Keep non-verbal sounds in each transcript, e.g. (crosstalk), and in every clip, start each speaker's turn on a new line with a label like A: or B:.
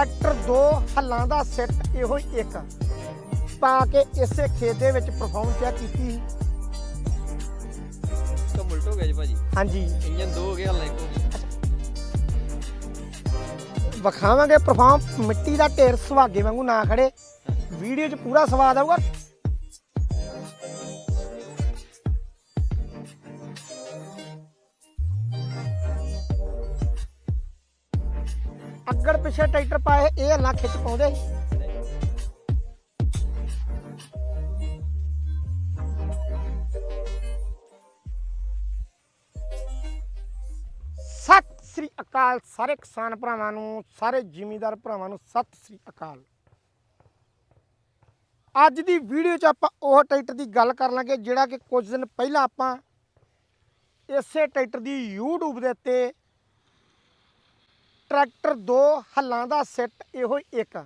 A: Tractor ਦੋ ਹੱਲਾਂ ਦਾ set ਇਹੋ ਹੀ ਇੱਕ। ਪਾ ਕੇ ਇਸੇ ਖੇਤ ਦੇ ਵਿੱਚ ਪਰਫਾਰਮ ਚੈੱਕ ਕੀਤੀ।
B: ਤਾਂ ਉਲਟ ਹੋ ਗਿਆ ਜੀ ਭਾਜੀ।
A: ਹਾਂਜੀ।
B: ਇੰਜਨ ਦੋ ਹੋ ਗਿਆ ਹੱਲਾ ਇੱਕ ਹੋ
A: ਵਿਖਾਵਾਂਗੇ ਪਰਫਾਰਮ ਮਿੱਟੀ ਦਾ ਢੇਰ ਸੁਹਾਗੇ ਵਾਂਗੂ ਨਾ ਖੜੇ। ਵੀਡੀਓ 'ਚ ਪੂਰਾ ਸਵਾਦ ਆਊਗਾ। ਪਿੱਛੇ ਟਰੈਕਟਰ ਪਾਏ, ਇਹ ਹੱਲਾਂ ਖਿੱਚ ਪਾਉਂਦੇ ਸਤਿ ਸ੍ਰੀ ਅਕਾਲ ਸਾਰੇ ਕਿਸਾਨ ਭਰਾਵਾਂ ਨੂੰ, ਸਾਰੇ ਜ਼ਿਮੀਂਦਾਰ ਭਰਾਵਾਂ ਨੂੰ, ਸਤਿ ਸ੍ਰੀ ਅਕਾਲ। ਅੱਜ ਦੀ ਵੀਡੀਓ 'ਚ ਆਪਾਂ ਉਹ ਟਰੈਕਟਰ ਦੀ ਗੱਲ ਕਰ ਲਾਂਗੇ, ਜਿਹੜਾ ਕਿ ਕੁਝ ਦਿਨ ਪਹਿਲਾਂ ਆਪਾਂ ਇਸੇ ਟਰੈਕਟਰ ਦੀ YouTube ਦੇ ਉੱਤੇ ਟਰੈਕਟਰ ਦੋ ਹੱਲਾਂ ਦਾ ਸੈੱਟ ਇਹੋ ਹੀ ਇੱਕ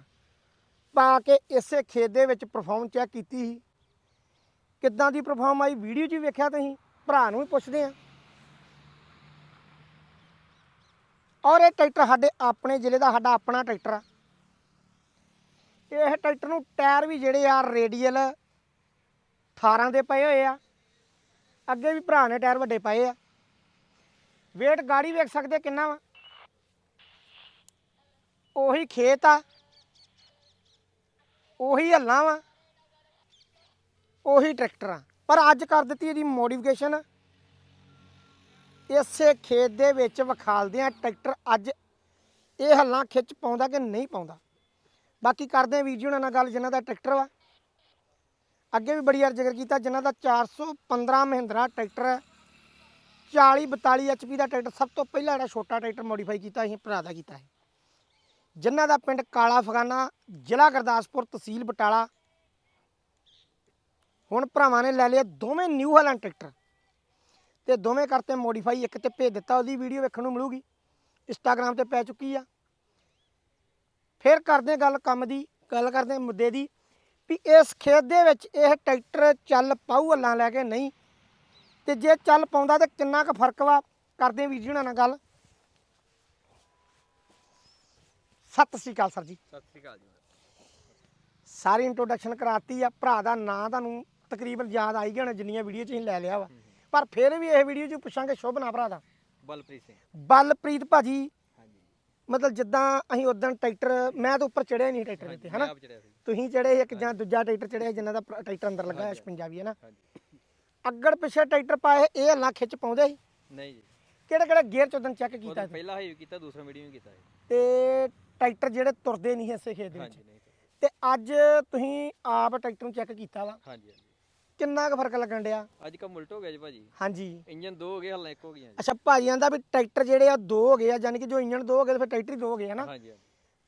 A: ਪਾ ਕੇ ਇਸੇ ਖੇਤ ਦੇ ਵਿੱਚ ਪਰਫਾਰਮ ਚੈੱਕ ਕੀਤੀ ਸੀ। ਕਿੱਦਾਂ ਦੀ ਪਰਫਾਰਮ ਆਈ ਵੀਡੀਓ 'ਚ ਵੀ ਵੇਖਿਆ ਤੁਸੀਂ, ਭਰਾ ਨੂੰ ਵੀ ਪੁੱਛਦੇ ਆ। ਔਰ ਇਹ ਟਰੈਕਟਰ ਸਾਡੇ ਆਪਣੇ ਜ਼ਿਲ੍ਹੇ ਦਾ, ਸਾਡਾ ਆਪਣਾ ਟਰੈਕਟਰ ਆ। ਇਹ ਟਰੈਕਟਰ ਨੂੰ ਟਾਇਰ ਵੀ ਜਿਹੜੇ ਆ ਰੇਡੀਅਲ 18 ਦੇ ਪਏ ਹੋਏ ਆ। ਅੱਗੇ ਵੀ ਭਰਾ ਨੇ ਟਾਇਰ ਵੱਡੇ ਪਾਏ ਆ। ਵੇਟ ਗਾੜੀ ਵੇਖ ਸਕਦੇ ਕਿੰਨਾ ਵਾ। ਉਹੀ ਖੇਤ ਆ। ਉਹੀ ਹੱਲਾਂ ਵਾ। ਉਹੀ ਟਰੈਕਟਰ। ਆ ਪਰ ਅੱਜ ਕਰ ਦਿੱਤੀ ਇਹਦੀ ਮੋਡੀਫਿਕੇਸ਼ਨ ਇਸੇ ਖੇਤ ਦੇ ਵਿੱਚ ਵਿਖਾਲਦੇ ਆ ਟਰੈਕਟਰ। ਅੱਜ ਇਹ ਹੱਲਾਂ ਖਿੱਚ ਪਾਉਂਦਾ ਕਿ ਨਹੀਂ ਪਾਉਂਦਾ। ਬਾਕੀ ਕਰਦੇ ਆ ਵੀਰ ਜੀ ਉਹਨਾਂ ਨਾਲ ਗੱਲ, ਜਿਨ੍ਹਾਂ ਦਾ ਟਰੈਕਟਰ ਵਾ। ਅੱਗੇ ਵੀ ਬੜੀ ਵਾਰ ਜ਼ਿਕਰ ਕੀਤਾ, ਜਿਨ੍ਹਾਂ ਦਾ 415 ਮਹਿੰਦਰਾ ਟਰੈਕਟਰ ਹੈ। 40 42 ਐਚਪੀ ਦਾ ਟਰੈਕਟਰ, ਸਭ ਤੋਂ ਪਹਿਲਾਂ ਜਿਹੜਾ ਛੋਟਾ ਟਰੈਕਟਰ ਮੋਡੀਫਾਈ ਕੀਤਾ, ਅਸੀਂ ਭਰਾ ਦਾ ਕੀਤਾ ਹੈ। ਜਿਨ੍ਹਾਂ ਦਾ ਪਿੰਡ ਕਾਲਾ ਫਗਾਨਾ ਜ਼ਿਲ੍ਹਾ ਗੁਰਦਾਸਪੁਰ ਤਹਿਸੀਲ ਬਟਾਲਾ। ਹੁਣ ਭਰਾਵਾਂ ਨੇ ਲੈ ਲਿਆ ਦੋਵੇਂ ਨਿਊ ਹਾਲੈਂਡ ਟਰੈਕਟਰ। ਤੇ ਦੋਵੇਂ ਕਰਤੇ ਮੋਡੀਫਾਈ ਇੱਕ ਤੇ ਭੇਜ ਦਿੱਤਾ, ਉਹਦੀ ਵੀਡੀਓ ਵੇਖਣ ਨੂੰ ਮਿਲੂਗੀ। ਇੰਸਟਾਗ੍ਰam ਤੇ ਪੈ ਚੁੱਕੀ ਆ। ਫਿਰ ਕਰਦੇ ਗੱਲ ਕੰਮ ਦੀ, ਗੱਲ ਕਰਦੇ ਮੁੱਦੇ ਦੀ, ਵੀ ਇਸ ਖੇਤ ਦੇ ਵਿੱਚ ਇਹ ਟਰੈਕਟਰ ਚੱਲ ਪਾਊ ਹੱਲਾਂ ਲੈ ਕੇ ਨਹੀਂ? ਤੇ ਜੇ ਚੱਲ ਪਾਉਂਦਾ ਤੇ ਕਿੰਨਾ ਕੁ ਫ਼ਰਕ ਵਾ? ਕਰਦੇ ਹਾਂ ਵੀਰ ਜੀ ਹੁਣਾਂ ਨਾਲ ਗੱਲ। ਸਤਿ ਸ੍ਰੀ ਅਕਾਲ ਸਰ ਜੀ।
B: ਸਤਿ ਸ੍ਰੀ ਅਕਾਲ ਜੀ।
A: ਸਾਰੀ ਇੰਟਰੋਡਕਸ਼ਨ ਕਰਾਤੀ ਆ ਭਰਾ ਦਾ ਨਾਂ ਤੁਹਾਨੂੰ ਤਕਰੀਬਨ ਯਾਦ ਆਈ ਗਿਆ ਹੋਣਾ ਜਿੰਨੀਆਂ ਵੀਡੀਓ ਚ ਅਸੀਂ ਲੈ ਲਿਆ ਵਾ। ਪਰ ਫਿਰ ਵੀ ਇਹ ਵੀਡੀਓ ਚ ਪੁੱਛਾਂਗੇ ਸ਼ੁਭ ਨਾ ਭਰਾ ਦਾ।
B: ਬਲਪ੍ਰੀਤ ਸਿੰਘ।
A: ਬਲਪ੍ਰੀਤ ਭਾਜੀ।
B: ਹਾਂਜੀ।
A: ਮਤਲਬ ਜਿੱਦਾਂ ਅਸੀਂ ਉਦੋਂ ਟਰੈਕਟਰ ਮੈਂ ਤਾਂ ਉੱਪਰ ਚੜਿਆ ਨਹੀਂ ਟਰੈਕਟਰ ਤੇ ਹਨਾ? ਤੁਸੀਂ ਚੜੇ ਇੱਕ ਜਾਂ ਦੂਜਾ ਟਰੈਕਟਰ ਚੜਿਆ ਜਿਨ੍ਹਾਂ ਦਾ ਟਰੈਕਟਰ ਅੰਦਰ ਲੱਗਾ ਹੈ 56 ਹੈ ਨਾ ਅੱਗੜ ਪਿੱਛੇ ਟਰੈਕਟਰ ਪਾਏ ਇਹ ਹੱਲਾਂ ਖਿੱਚ ਪਾਉਂਦੇ ਸੀ?
B: ਨਹੀਂ ਜੀ।
A: ਕਿਹੜੇ ਕਿਹੜੇ ਗੇਅਰ ਚ ਉਦੋਂ ਚੈੱਕ ਕੀਤਾ?
B: ਪਹਿਲਾ ਹਾਈ ਕੀਤਾ ਦੂਸਰਾ ਮੀਡੀਅਮ ਕੀਤਾ
A: ਤੇ ਟਰੈਕਟਰ ਜਿਹੜੇ ਤੁਰਦੇ ਨਹੀਂ ਇਸੇ ਖੇਤ ਦੇ ਵਿੱਚ।
B: ਹਾਂਜੀ ਨਹੀਂ
A: ਤੇ ਅੱਜ ਤੁਸੀਂ ਆਪ ਟਰੈਕਟਰ ਨੂੰ ਚੈੱਕ ਕੀਤਾ ਵਾ।
B: ਹਾਂਜੀ ਹਾਂਜੀ।
A: ਕਿੰਨਾ ਕੁ ਫ਼ਰਕ ਲੱਗਣ ਡਿਆ?
B: ਅੱਜ ਕੰਮ ਉਲਟ ਹੋ ਗਿਆ ਜੀ ਭਾਜੀ।
A: ਹਾਂਜੀ।
B: ਇੰਜਨ ਦੋ ਹੋ ਗਏ ਹੱਲਾ ਇੱਕ ਹੋ ਗਿਆ ਜੀ।
A: ਅੱਛਾ ਭਾਜੀਆਂ ਦਾ ਵੀ ਟਰੈਕਟਰ ਜਿਹੜੇ ਆ ਦੋ ਹੋ ਗਏ ਆ ਯਾਨੀ ਕਿ ਜੋ ਇੰਜਨ ਦੋ ਹੋ ਗਏ ਤੇ ਫਿਰ ਟਰੈਕਟਰ ਹੀ ਦੋ ਹੋ ਗਏ ਹਨਾ
B: ਹਾਂਜੀ ਹਾਂਜੀ।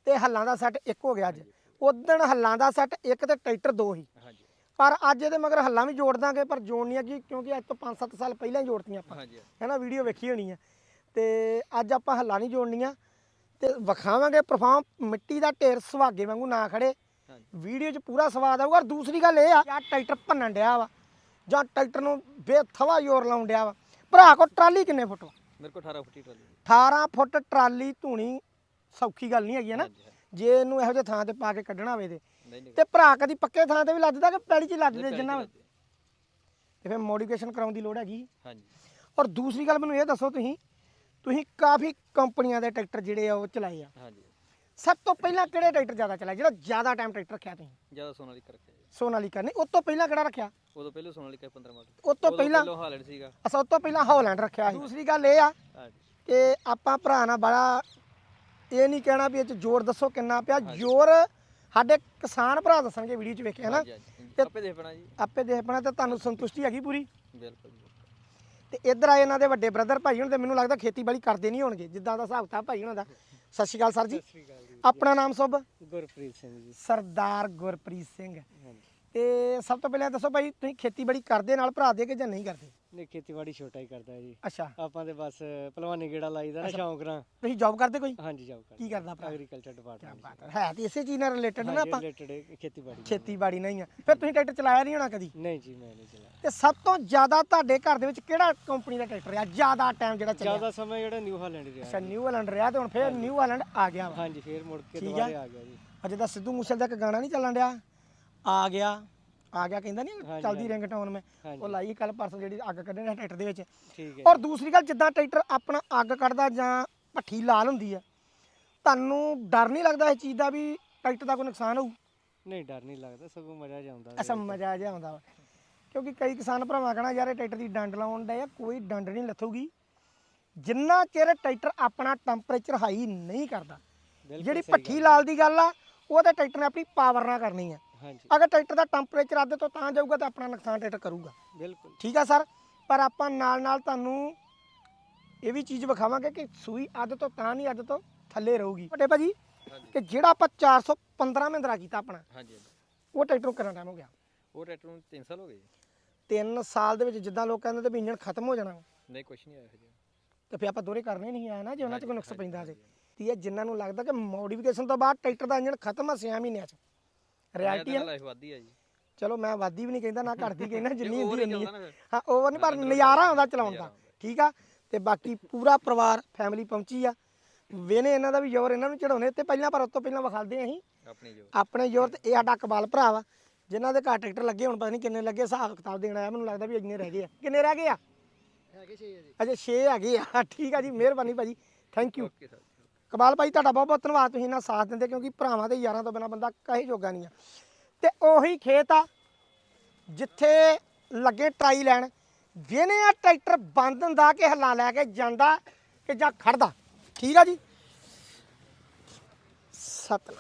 A: ਤੇ ਹੱਲਾਂ ਦਾ ਸੈੱਟ ਇੱਕ ਹੋ ਗਿਆ ਅੱਜ। ਉਦੋਂ ਹੱਲਾਂ ਦਾ ਸੈੱਟ ਇੱਕ ਤੇ ਟਰੈਕਟਰ ਦੋ ਹੀ
B: ਹਾਂਜੀ।
A: ਪਰ ਅੱਜ ਇਹਦੇ ਮਗਰ ਹੱਲਾਂ ਵੀ ਜੋੜ ਦਾਂਗੇ ਪਰ ਜੋੜਨੀਆਂ ਕੀ ਕਿਉਂਕਿ ਅੱਜ ਤੋਂ 5-7 ਸਾਲ ਪਹਿਲਾਂ ਹੀ ਜੋੜਤੀਆਂ ਆਪਾਂ।
B: ਹਾਂਜੀ
A: ਹੈਨਾ ਵੀਡੀਓ ਵੇਖੀ ਹੋਣੀ ਆ। ਤੇ ਅੱਜ ਆਪਾਂ ਹੱਲਾਂ ਨਹੀਂ ਜੋੜਨੀਆਂ। ਤੇ ਵਿਖਾਵਾਂਗੇ ਪਰਫਾਰਮ ਮਿੱਟੀ ਦਾ ਢੇਰ ਸੁਹਾਗੇ ਵਾਂਗੂ ਨਾ ਖੜੇ। ਵੀਡੀਓ 'ਚ ਪੂਰਾ ਸਵਾਦ ਆਊਗਾ। ਔਰ ਦੂਸਰੀ ਗੱਲ ਇਹ ਆ ਜਾਂ ਟਰੈਕਟਰ ਭੰਨਣ ਡਿਆ ਵਾ ਜਾਂ ਟਰੈਕਟਰ ਨੂੰ ਬੇਥਵਾ ਜ਼ੋਰ ਲਾਉਣ ਡਿਆ ਵਾ। ਭਰਾ ਕੋ ਟਰਾਲੀ ਕਿੰਨੇ ਫੁੱਟ ਵਾ?
B: ਮੇਰੇ ਕੋਲ 18 ਫੁੱਟੀ ਟਰਾਲੀ
A: 18 ਫੁੱਟ ਟਰਾਲੀ ਧੂਣੀ ਸੌਖੀ ਗੱਲ ਨਹੀਂ ਹੈਗੀ ਹੈ ਨਾ।
B: ਹਾਂਜੀ, ਹਾਂਜੀ।
A: ਜੇ ਇਹਨੂੰ ਇਹੋ ਜਿਹੇ ਥਾਂ ਤੇ ਪਾ ਕੇ ਕੱਢਣਾ ਹੋਵੇ ਤੇ।
B: ਨਹੀਂ ਨਹੀਂ।
A: ਤੇ ਭਰਾ ਕਦੀ ਪੱਕੇ ਥਾਂ ਤੇ ਵੀ ਲੱਦਦਾ ਕਿ ਪੈੜੀ 'ਚ ਹੀ ਲੱਦਦੇ
B: ਪੈਲੀ
A: ਜਿੰਨਾ। ਤੇ ਫਿਰ ਮੋਡੀਫਿਕੇਸ਼ਨ ਕਰਾਉਣ ਦੀ ਲੋੜ ਹੈਗੀ।
B: ਹਾਂਜੀ।
A: ਔਰ ਦੂਸਰੀ ਗੱਲ ਮੈਨੂੰ ਇਹ ਦੱਸੋ ਤੁਸੀਂ ਤੁਸੀਂ ਕਾਫੀ ਕੰਪਨੀਆਂ ਦੇ ਟਰੈਕਟਰ ਜਿਹੜੇ ਆ ਉਹ ਚਲਾਏ ਆ।
B: ਹਾਂਜੀ।
A: ਸਭ ਤੋਂ ਪਹਿਲਾਂ ਕਿਹੜੇ ਟਰੈਕਟਰ ਜ਼ਿਆਦਾ ਚਲਾਏ? ਜਿਹੜਾ ਜ਼ਿਆਦਾ ਟਾਈਮ ਟਰੈਕਟਰ ਰੱਖਿਆ ਤੁਸੀਂ?
B: ਜ਼ਿਆਦਾ ਸੋਨਾਲੀਕਾ ਰੱਖਿਆ ਜੀ।
A: ਸੋਨਾਲੀਕਾ ਨਹੀਂ ਉਸ ਤੋਂ ਪਹਿਲਾਂ ਕਿਹੜਾ ਰੱਖਿਆ?
B: ਉਦੋਂ ਪਹਿਲਾਂ ਸੋਨਾਲੀਕਾ 15 ਮਾਡਲ
A: ਉਸ ਤੋਂ ਪਹਿਲਾਂ
B: ਹਾਲੈਂਡ ਸੀਗਾ।
A: ਅਸਾਂ ਉਸ ਤੋਂ ਪਹਿਲਾਂ ਹੌਲੈਂਡ ਰੱਖਿਆ ਸੀ। ਦੂਸਰੀ ਗੱਲ ਇਹ ਆ
B: ਹਾਂਜੀ।
A: ਕਿ ਆਪਾਂ ਭਰਾ ਨਾਲ ਬੜਾ ਇਹ ਨਹੀਂ ਕਹਿਣਾ ਵੀ ਇਹ ਚ ਜ਼ੋਰ ਦੱਸੋ ਕਿੰਨਾ ਪਿਆ। ਜ਼ੋਰ ਸਾਡੇ ਕਿਸਾਨ ਭਰਾ ਦੱਸਣਗੇ ਵੀਡੀਓ 'ਚ ਵੇਖਿਆ ਨਾ।
B: ਹਾਂਜੀ ਹਾਂਜੀ।
A: ਤੇ-
B: ਆਪੇ ਦੇਖ ਪੈਣਾ ਜੀ।
A: ਆਪੇ ਦੇਖ ਪਣਾ ਤੇ ਤੁਹਾਨੂੰ ਸੰਤੁਸ਼ਟੀ ਹੈਗੀ ਪੂਰੀ?
B: ਬਿਲਕੁਲ ਜੀ।
A: ਤੇ ਇੱਧਰ ਆਏ ਇਹਨਾਂ ਦੇ ਵੱਡੇ ਬ੍ਰਦਰ ਭਾਈ ਹੁਣ ਤੇ ਮੈਨੂੰ ਲੱਗਦਾ ਖੇਤੀਬਾੜੀ ਕਰਦੇ ਨਹੀਂ ਹੋਣਗੇ ਜਿੱਦਾਂ ਦਾ ਹਿਸਾਬ ਕਿਤਾਬ ਭਾਈ ਉਹਨਾਂ ਦਾ। ਸਤਿ ਸ਼੍ਰੀ ਅਕਾਲ ਸਰ ਜੀ। ਆਪਣਾ ਨਾਮ ਸੁਭ?
C: ਗੁਰਪ੍ਰੀਤ ਸਿੰਘ ਜੀ।
A: ਸਰਦਾਰ ਗੁਰਪ੍ਰੀਤ ਸਿੰਘ। ਤੇ ਸਭ ਤੋਂ ਪਹਿਲਾਂ ਦੱਸੋ ਭਾਈ ਤੁਸੀਂ ਖੇਤੀਬਾੜੀ ਕਰਦੇ ਨਾਲ ਭਰਾ ਦੇ ਕਿ ਜਾਂ ਨਹੀਂ ਕਰਦੇ?
C: ਨਹੀਂ ਖੇਤੀਬਾੜੀ ਛੋਟਾ ਹੀ ਕਰਦਾ ਜੀ।
A: ਅੱਛਾ।
C: ਆਪਾਂ ਤੇ ਬਸ ਪਹਿਲਵਾਨੀ ਗੇੜਾ ਲਾਈਦਾ ਨਾ ਸ਼ੌਂਕ ਨਾਲ।
A: ਤੁਸੀਂ ਜੌਬ ਕਰਦੇ ਕੋਈ?
C: ਹਾਂਜੀ ਜੌਬ ਕਰ
A: ਕੀ ਕਰਦਾ ਭਰਾ?
C: ਐਗਰੀਕਲਚਰ ਡਿਪਾਰਟਮੈਂਟ
A: ਹੈ। ਤੇ ਇਸੇ ਚੀਜ਼ ਨਾਲ ਰਿਲੇਟਡ ਨਾ ਆਪਾਂ?
C: ਰਿਲੇਟਡ ਖੇਤੀਬਾੜੀ
A: ਖੇਤੀਬਾੜੀ ਨਹੀਂ ਆ। ਫਿਰ ਤੁਸੀਂ ਟਰੈਕਟਰ ਚਲਾਇਆ ਨਹੀਂ ਹੋਣਾ ਕਦੀ?
C: ਨਹੀਂ ਜੀ ਮੈਂ ਨਹੀਂ ਚਲਾਇਆ।
A: ਤੇ ਸਭ ਤੋਂ ਜ਼ਿਆਦਾ ਤੁਹਾਡੇ ਘਰ ਦੇ ਵਿੱਚ ਕਿਹੜਾ ਕੰਪਨੀ ਦਾ ਟਰੈਕਟਰ ਆ? ਜ਼ਿਆਦਾ ਟਾਈਮ ਜਿਹੜਾ ਚੱਲਿਆ?
C: ਜ਼ਿਆਦਾ ਸਮਾਂ ਜਿਹੜਾ ਨਿਊ ਹਾਲੈਂਡ ਰਿਹਾ
A: ਅੱਛਾ ਨਿਊ ਹਾਲੈਂਡ ਰਿਹਾ ਤੇ ਹੁਣ ਫਿਰ ਨਿਊ ਹਾਲੈਂਡ ਆ ਗਿਆ
C: ਹਾਂਜੀ ਫੇਰ ਮੁੜ ਕੇ। ਦੁਬਾਰੇ ਆ ਗਿਆ ਜੀ।
A: ਅਜੇ ਤਾਂ ਸਿੱਧੂ ਮੂਸੇਵਾਲੇ ਦਾ ਇੱਕ ਗਾਣਾ ਨਹੀਂ ਚੱਲਣ ਡਿਆ? ਆ ਗਿਆ। ਆ ਗਿਆ ਕਹਿੰਦਾ ਨਹੀਂ ਚੱਲਦੀ। ਰਿੰਗਟੋਨ ਮੈਂ। ਉਹ ਲਾਈ ਕੱਲ ਪਰਸੋਂ ਜਿਹੜੀ ਅੱਗ ਕੱਢਣ ਟਰੈਕਟਰ ਦੇ ਵਿੱਚ।
C: ਠੀਕ ਹੈ।
A: ਔਰ ਦੂਸਰੀ ਗੱਲ ਜਿੱਦਾਂ ਟਰੈਕਟਰ ਆਪਣਾ ਅੱਗ ਕੱਢਦਾ ਜਾਂ ਭੱਠੀ ਲਾਲ ਹੁੰਦੀ ਆ ਤੁਹਾਨੂੰ ਡਰ ਨਹੀਂ ਲੱਗਦਾ ਇਸ ਚੀਜ਼ ਦਾ ਵੀ ਟਰੈਕਟਰ ਦਾ ਕੋਈ ਨੁਕਸਾਨ ਹੋਊ?
C: ਨਹੀਂ ਡਰ ਨਹੀਂ ਲੱਗਦਾ ਸਗੋਂ ਮਜ਼ਾ ਜਾਂਦਾ
A: ਐਸਾ ਮਜ਼ਾ ਜਿਹਾ ਆਉਂਦਾ ਵਾ। ਕਿਉਂਕਿ ਕਈ ਕਿਸਾਨ ਭਰਾਵਾਂ ਕਹਣਾ ਯਾਰ ਇਹ ਟਰੈਕਟਰ ਦੀ ਡੰਡ ਲਾਉਣ ਦਾ ਆ ਕੋਈ ਡੰਡ ਨਹੀਂ ਲੱਥੂਗੀ। ਜਿੰਨਾ ਚਿਰ ਟਰੈਕਟਰ ਆਪਣਾ ਟੈਂਪਰੇਚਰ ਹਾਈ ਨਹੀਂ ਕਰਦਾ ਜਿਹੜੀ ਭੱਠੀ। ਲਾਲ ਦੀ ਗੱਲ ਆ ਉਹ ਤਾਂ ਟਰੈਕਟਰ ਨੇ ਆਪਣੀ ਪਾਵਰ ਨਾਲ ਕਰਨੀ ਆ।
C: ਹਾਂਜੀ।
A: ਅਗਰ ਟਰੈਕਟਰ ਦਾ ਟੈਂਪਰੇਚਰ ਅੱਧ ਤੋਂ ਤਾਂ ਜਾਊਗਾ ਤਾਂ ਆਪਣਾ ਨੁਕਸਾਨ ਟਰੈਕਟਰ ਕਰੂਗਾ।
C: ਬਿਲਕੁਲ।
A: ਠੀਕ ਆ ਸਰ? ਪਰ ਆਪਾਂ ਨਾਲ ਨਾਲ ਤੁਹਾਨੂੰ ਇਹ ਵੀ ਚੀਜ਼ ਵਿਖਾਵਾਂਗੇ ਕਿ ਸੂਈ ਅੱਧ ਤੋਂ ਤਾਂ ਨਹੀਂ ਅੱਧ ਤੋਂ ਥੱਲੇ ਰਹੂਗੀ। ਵੱਡੇ ਭਾਜੀ
B: ਹਾਂਜੀ।
A: ਕਿ ਜਿਹੜਾ ਆਪਾਂ 415 ਮਹਿੰਦਰਾ ਕੀਤਾ ਆਪਣਾ
B: ਹਾਂਜੀ।
A: ਉਹ ਟਰੈਕਟਰ ਨੂੰ ਕਿੰਨਾ ਟਾਈਮ ਹੋ ਗਿਆ?
B: ਉਹ ਟਰੈਕਟਰ ਨੂੰ 3 ਸਾਲ ਹੋ ਗਏ ਜੀ।
A: 3 ਸਾਲ ਦੇ ਵਿੱਚ ਜਿੱਦਾਂ ਲੋਕ ਕਹਿੰਦੇ ਤੇ ਵੀ ਇੰਜਨ ਖਤਮ ਹੋ ਜਾਣਾ।
B: ਨਹੀਂ ਕੁਛ ਨਹੀਂ ਆਇਆ ਹਜੇ।
A: ਤੇ ਫਿਰ ਆਪਾਂ ਦੋਰੇ ਕਰਨੇ ਨਹੀਂ ਆਇਆ ਨਾ ਜੇ ਉਹਨਾਂ 'ਚ ਕੋਈ ਨੁਕਸ ਪੈਂਦਾ ਤੇ ਇਹ ਜਿਨ੍ਹਾਂ ਨੂੰ ਲੱਗਦਾ ਕਿ ਮੋਡੀਫਿਕੇਸ਼ਨ ਤੋਂ ਬਾਅਦ ਟਰੈਕਟਰ ਦਾ ਇੰਜਨ ਖਤਮ ਆ 6 ਮਹੀਨਿਆਂ 'ਚ। ਰਿਐਲਿਟੀ ਹੈ
B: ਲਾਈਫ ਵਾਦੀ ਆ ਜੀ।
A: ਚਲੋ ਮੈਂ ਵਾਦੀ ਵੀ ਨਹੀਂ ਕਹਿੰਦਾ ਨਾ ਘਟਦੀ (laughs) ਕਹਿੰਦਾ ਜਿੰਨੀ ਹੁੰਦੀ
B: ਨਹੀਂ
A: ਇੰਨੀ
B: ਚੱਲਦਾ ਨਾ ਫਿਰ।
A: ਹਾਂ ਓਵਰ ਨਹੀਂ ਪਰ ਨਜ਼ਾਰਾ ਆਉਂਦਾ ਚਲਾਉਣ ਦਾ। ਠੀਕ ਆ? ਤੇ ਬਾਕੀ ਪੂਰਾ ਪਰਿਵਾਰ ਫੈਮਿਲੀ ਪਹੁੰਚੀ ਆ। ਵੇਨੇ ਇਹਨਾਂ ਦਾ ਵੀ ਜ਼ੋਰ ਇਹਨਾਂ ਨੂੰ ਚੜਾਉਣੇ ਤੇ ਪਹਿਲਾਂ ਪਰ ਉਸ ਤੋਂ ਪਹਿਲਾਂ ਵਿਖਾਲਦੇ ਅਸੀਂ।
B: ਆਪਣੀ ਜੋ
A: ਆਪਣੇ ਜ਼ੋਰ ਤੇ ਇਹ ਸਾਡਾ ਕਬਾਲ ਭਰਾ ਵਾ ਜਿਨ੍ਹਾਂ ਦੇ ਘਰ ਟਰੈਕਟਰ ਲੱਗੇ ਹੁਣ ਪਤਾ ਨਹੀਂ ਕਿੰਨੇ ਲੱਗੇ ਹਿਸਾਬ ਕਿਤਾਬ ਦੇਣ ਆਇਆ ਮੈਨੂੰ ਲੱਗਦਾ ਵੀ ਇੰਨੇ ਰਹਿ ਗਏ ਆ। ਕਿੰਨੇ ਰਹਿ ਗਏ ਆ?
C: ਹੈਗੇ 6 ਜੀ।
A: ਅਜੇ 6 ਹੈਗੇ ਆ। ਠੀਕ ਆ ਜੀ ਮਿਹਰਬਾਨੀ ਭਾਜੀ। Thank you
B: okay sir
A: Kabal ਭਾਈ, ਤੁਹਾਡਾ ਬਹੁਤ ਬਹੁਤ ਧੰਨਵਾਦ ਤੁਸੀਂ ਇਹਨਾਂ ਸਾਥ ਦਿੰਦੇ, ਕਿਉਂਕਿ ਭਰਾਵਾਂ ਤੇ ਯਾਰਾਂ ਤੋਂ ਬਿਨਾ ਬੰਦਾ ਕਹੇ ਜੋਗਾ ਨਹੀਂ ਆ। ਤੇ ਉਹੀ ਖੇਤ ਆ, ਜਿੱਥੇ ਲੱਗੇ ਟਰਾਈ ਲੈਣ, ਜਿਹਨੇ ਆ ਟਰੈਕਟਰ ਬੰਦ ਹੁੰਦਾ ਕਿ ਹੱਲਾ ਲੈ ਕੇ ਜਾਂਦਾ ਕਿ ਜਾਂ ਖੜਦਾ। ਠੀਕ ਆ ਜੀ। ਸਤਿ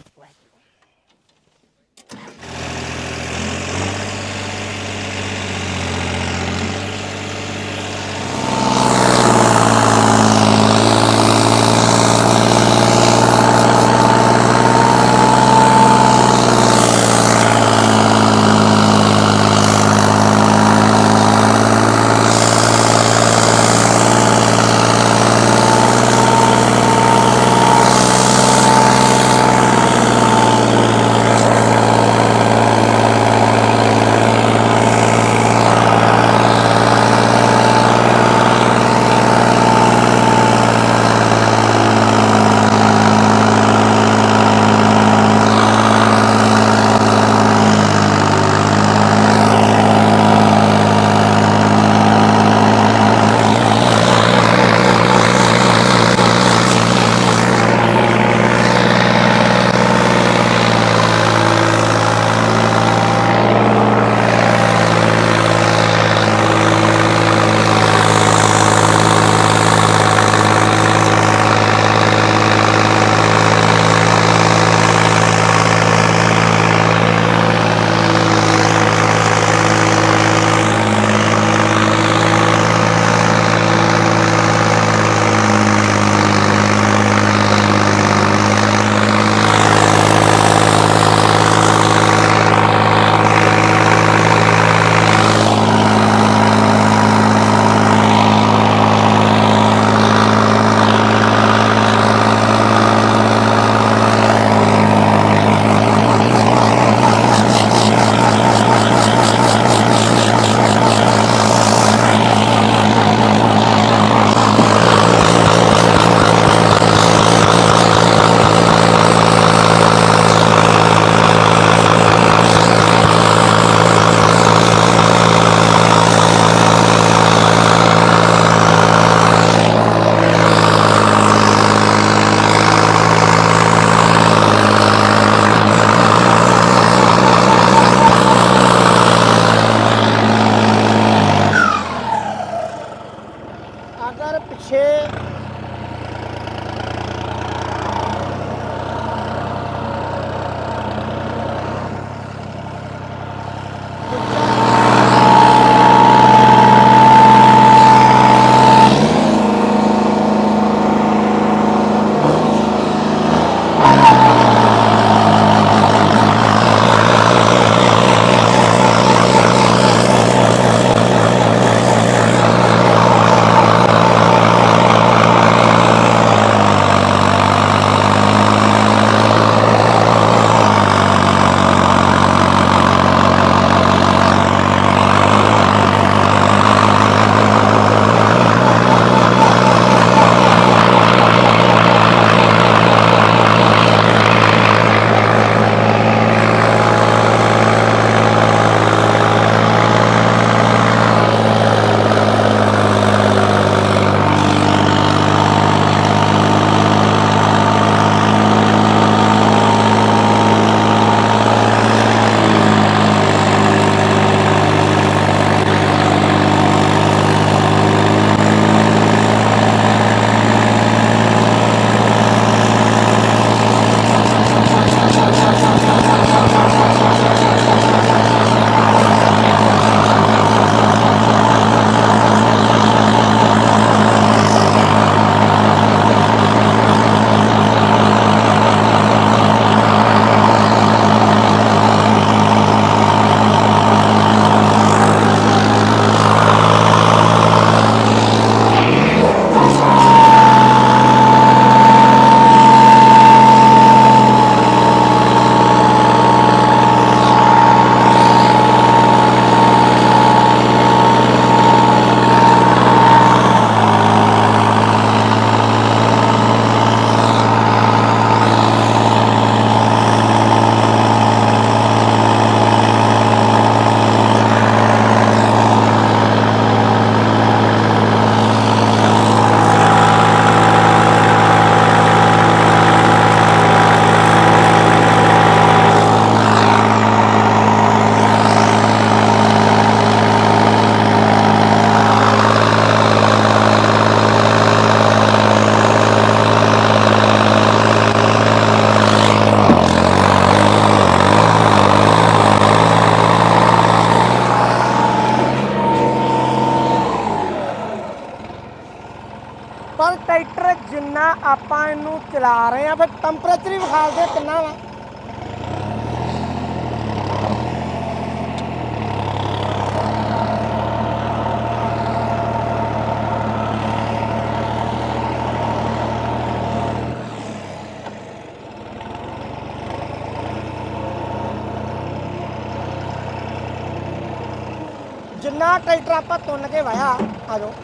A: ਜਿੰਨਾ ਟਰੈਕਟਰ ਆਪਾਂ ਤੁੰਨ ਕੇ ਵਾਇਆ ਆ ਜਾਓ।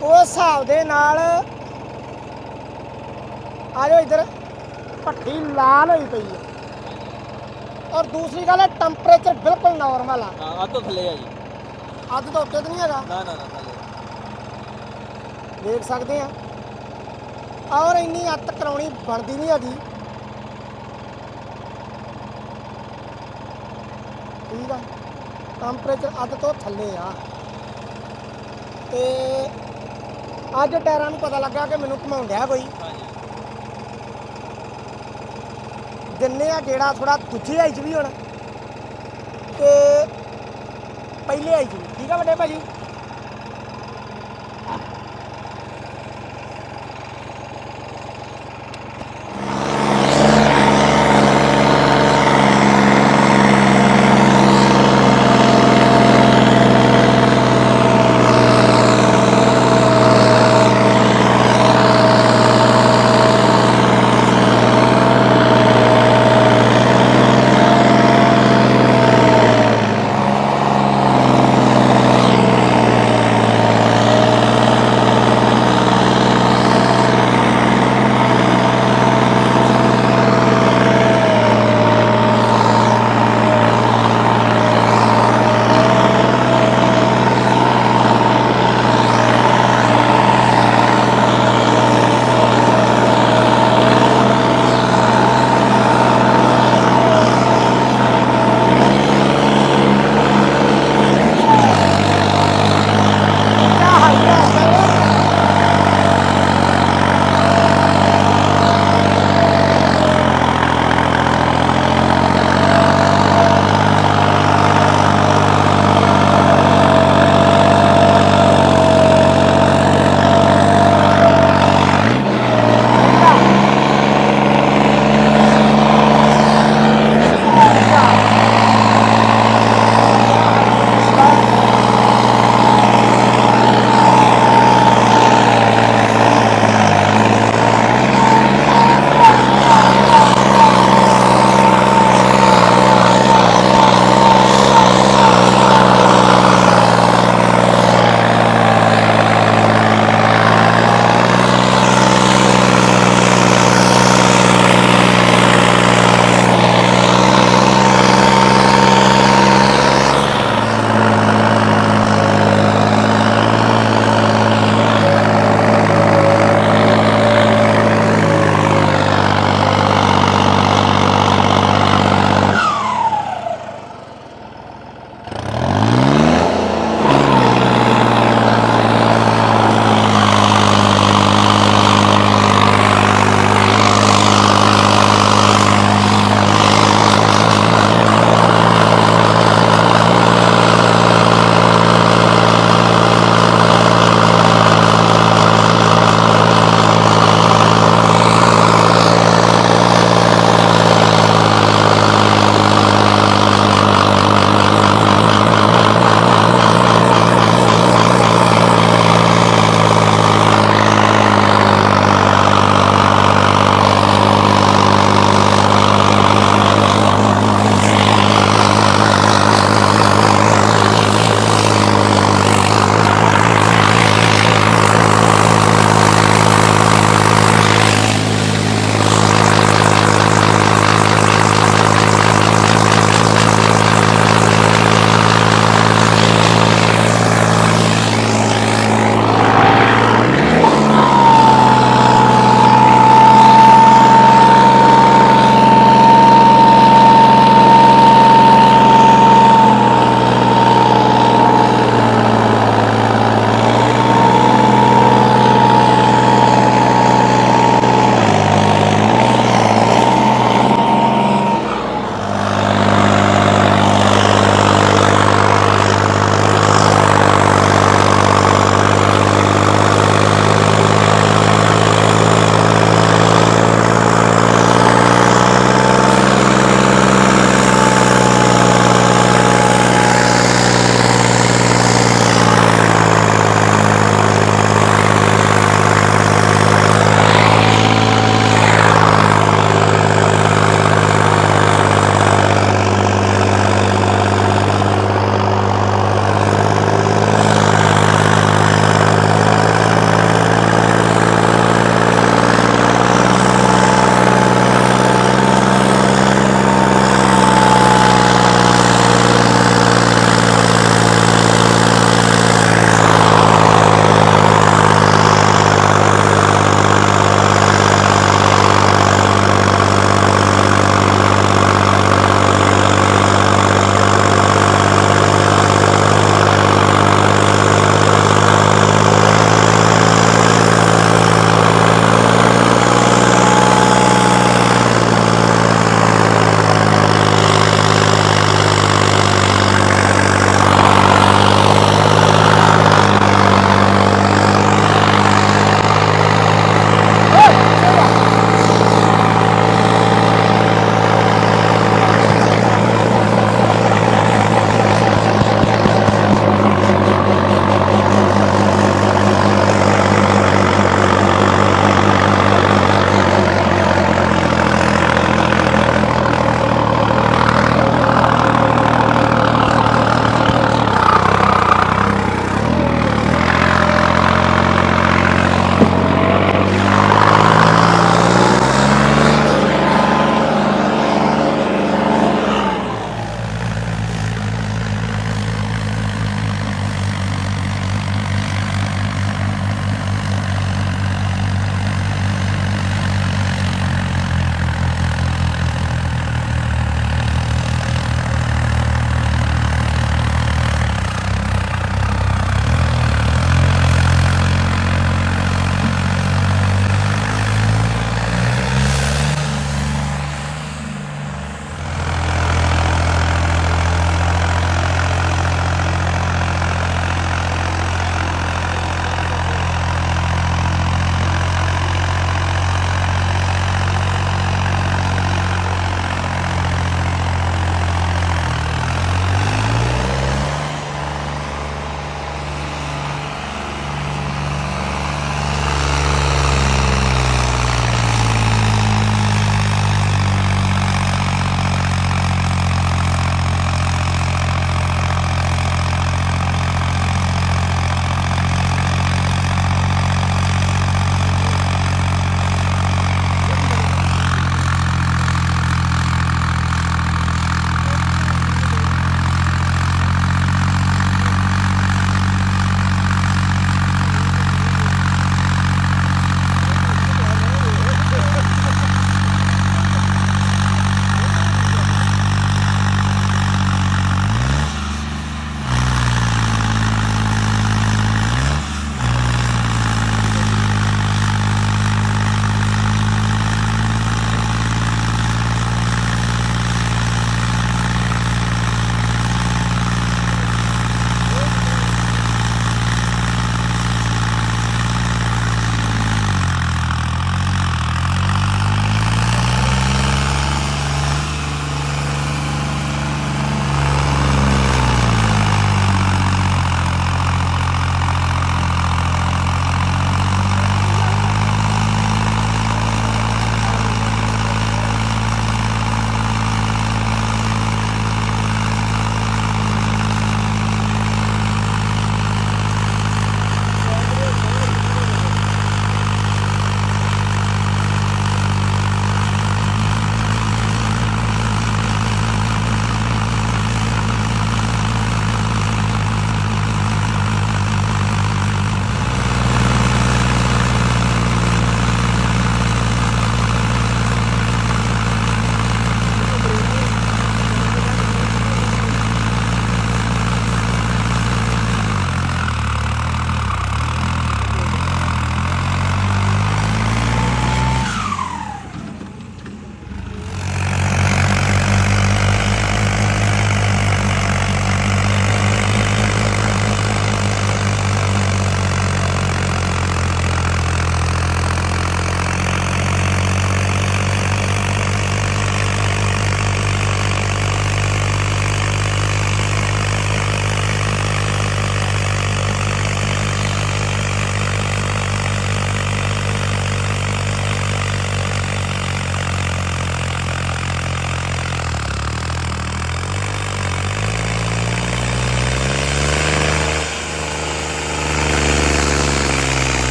A: ਉਸ ਹਿਸਾਬ ਦੇ ਨਾਲ ਆ ਜਾਓ ਇਧਰ ਭੱਠੀ ਲਾਲ ਹੋਈ ਪਈ ਹੈ ਔਰ ਦੂਸਰੀ ਗੱਲ ਹੈ ਟੈਂਪਰੇਚਰ ਬਿਲਕੁਲ ਨਾਰਮਲ ਆ।
B: ਹਾਂ ਆ ਤੋਂ ਥੱਲੇ ਆ ਜੀ।
A: ਅੱਧ ਤੋਂ ਉੱਤੇ ਤਾਂ ਨਹੀਂ ਹੈਗਾ।
B: ਨਾ ਨਾ ਨਾ ਥੱਲੇ।
A: ਦੇਖ ਸਕਦੇ ਆ। ਔਰ ਇੰਨੀ ਅੱਤ ਕਰਾਉਣੀ ਬਣਦੀ ਨਹੀਂ ਹੈਗੀ। ਠੀਕ ਆ। ਟੈਂਪਰੇਚਰ ਅੱਧ ਤੋਂ ਥੱਲੇ ਆ। ਤੇ ਅੱਜ ਟਾਇਰਾਂ ਨੂੰ ਪਤਾ ਲੱਗਾ ਕਿ ਮੈਨੂੰ ਘਮਾਉਣ ਡਿਆ ਕੋਈ ਦਿੰਨੇ ਆ ਜਿਹੜਾ ਥੋੜਾ ਦੂਜੇ ਆਈ ਚ ਵੀ ਹੁਣ। ਤੇ ਪਹਿਲੇ ਆਈ ਚ ਠੀਕ ਆ ਵੱਡੇ ਭਾਜੀ?